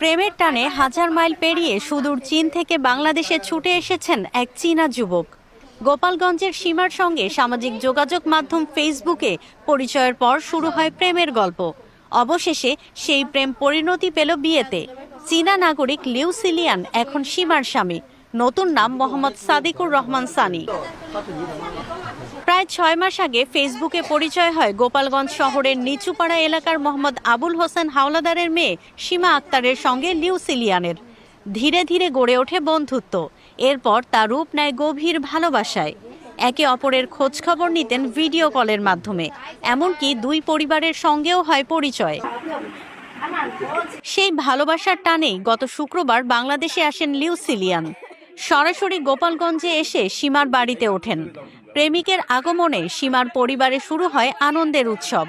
প্রেমের টানে হাজার মাইল পেরিয়ে সুদূর চীন থেকে বাংলাদেশে ছুটে এসেছেন এক চীনা যুবক। গোপালগঞ্জের সীমার সঙ্গে সামাজিক যোগাযোগ মাধ্যম ফেসবুকে পরিচয়ের পর শুরু হয় প্রেমের গল্প। অবশেষে সেই প্রেম পরিণতি পেল বিয়েতে। চীনা নাগরিক লিউ সিলিয়ান এখন সীমার স্বামী। নতুন নাম মোহাম্মদ সাদিকুর রহমান সানি। প্রায় ছয় মাস আগে ফেসবুকে পরিচয় হয় গোপালগঞ্জ শহরের নিচুপাড়া এলাকার মোহাম্মদ আবুল হোসেন হাওলাদারের মেয়ে সীমা আক্তারের সঙ্গে লিউসিলিয়ানের ধীরে ধীরে গড়ে ওঠে বন্ধুত্ব। এরপর তা রূপ নেয় গভীর ভালোবাসায়। একে অপরের খোঁজখবর নিতেন ভিডিও কলের মাধ্যমে। এমনকি দুই পরিবারের সঙ্গেও হয় পরিচয়। সেই ভালোবাসার টানেই গত শুক্রবার বাংলাদেশে আসেন লিউসিলিয়ান সরাসরি গোপালগঞ্জে এসে সীমার বাড়িতে ওঠেন। প্রেমিকের আগমনে সীমার পরিবারে শুরু হয় আনন্দের উৎসব।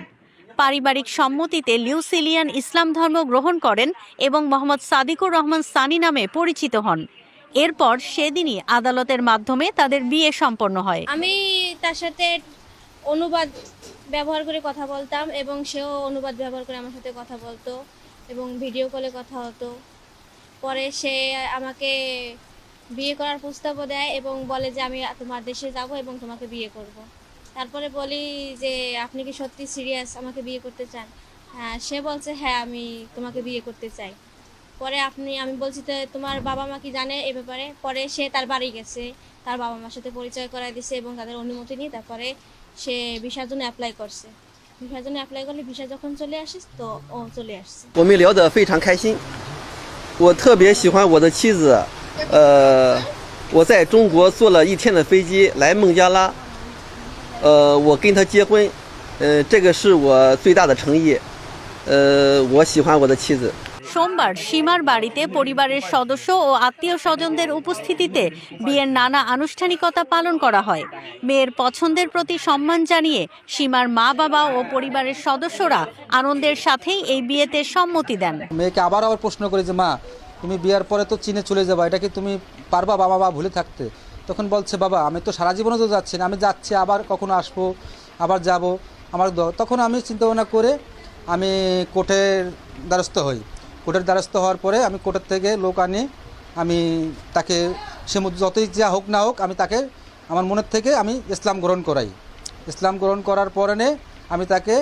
পারিবারিক সম্মতিতে লিউসিলিয়ান ইসলাম ধর্ম গ্রহণ করেন এবং মোহাম্মদ সাদিকুর রহমান সানি নামে পরিচিত হন। এরপর সেদিনই আদালতের মাধ্যমে তাদের বিয়ে সম্পন্ন হয়। আমি তার সাথে অনুবাদ ব্যবহার করে কথা বলতাম এবং সেও অনুবাদ ব্যবহার করে আমার সাথে কথা বলতো এবং ভিডিও কলে কথা হতো। পরে সে আমাকে বিয়ে করার প্রস্তাবও দেয় এবং বলে যে আমি তোমার দেশে যাব এবং তোমাকে বিয়ে করব। তারপরে বলি যে আপনি কি সত্যি সিরিয়াস আমাকে বিয়ে করতে চান হ্যাঁ সে বলছে হ্যাঁ আমি তোমাকে বিয়ে করতে চাই পরে আপনি আমি বলছি তো তোমার বাবা মা কি জানে এ ব্যাপারে পরে সে তার বাড়ি গেছে তার বাবা মার সাথে পরিচয় করায় দিছে এবং তাদের অনুমতি নিয়ে তারপরে সে ভিসার জন্য অ্যাপ্লাই করছে ভিসার জন্য অ্যাপ্লাই করলে ভিসা যখন চলে আসিস তো ও চলে আসছে 我们聊得非常开心。我特别喜欢我的妻子， 呃，我在中国坐了一天的飞机来孟加拉，呃，我跟她结婚，呃，这个是我最大的诚意，呃，我喜欢我的妻子。 সোমবার সীমার বাড়িতে পরিবারের সদস্য ও আত্মীয় স্বজনদের উপস্থিতিতে বিয়ের নানা আনুষ্ঠানিকতা পালন করা হয় মেয়ের পছন্দের প্রতি সম্মান জানিয়ে সীমার মা বাবা ও পরিবারের সদস্যরা আনন্দের সাথেই এই বিয়েতে সম্মতি দেন মেয়েকে আবার আবার প্রশ্ন করি যে মা তুমি বিয়ার পরে তো চীনে চলে যাবা, এটা কি তুমি পারবা বাবা বা ভুলে থাকতে? তখন বলছে, বাবা, আমি তো সারা জীবনে তো যাচ্ছি না, আমি যাচ্ছি, আবার কখনো আসব, আবার যাব, আমার তখন আমি চিন্তা ভাবনা করে আমি কোর্টের দ্বারস্থ হই। কোর্টের দ্বারস্থ হওয়ার পরে আমি কোর্টের থেকে লোক আনি, আমি তাকে সে যতই যা হোক না হোক, আমি তাকে, আমার মনের থেকে আমি ইসলাম গ্রহণ করাই। ইসলাম গ্রহণ করার পরে আমি তাকে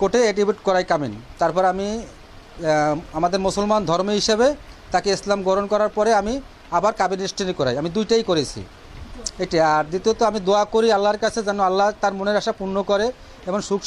কোর্টে এডিবিট করাই কামিন। তারপর আমি আমাদের মুসলমান ধর্ম হিসেবে তাকে ইসলাম গ্রহণ করার পরে আমি আবার কাবিন রেজিস্ট্রি করাই। আমি দুইটাই করেছি। এটি। আর দ্বিতীয়ত আমি দোয়া করি আল্লাহর কাছে যেন আল্লাহ তার মনের আশা পূর্ণ করে এবং সুখ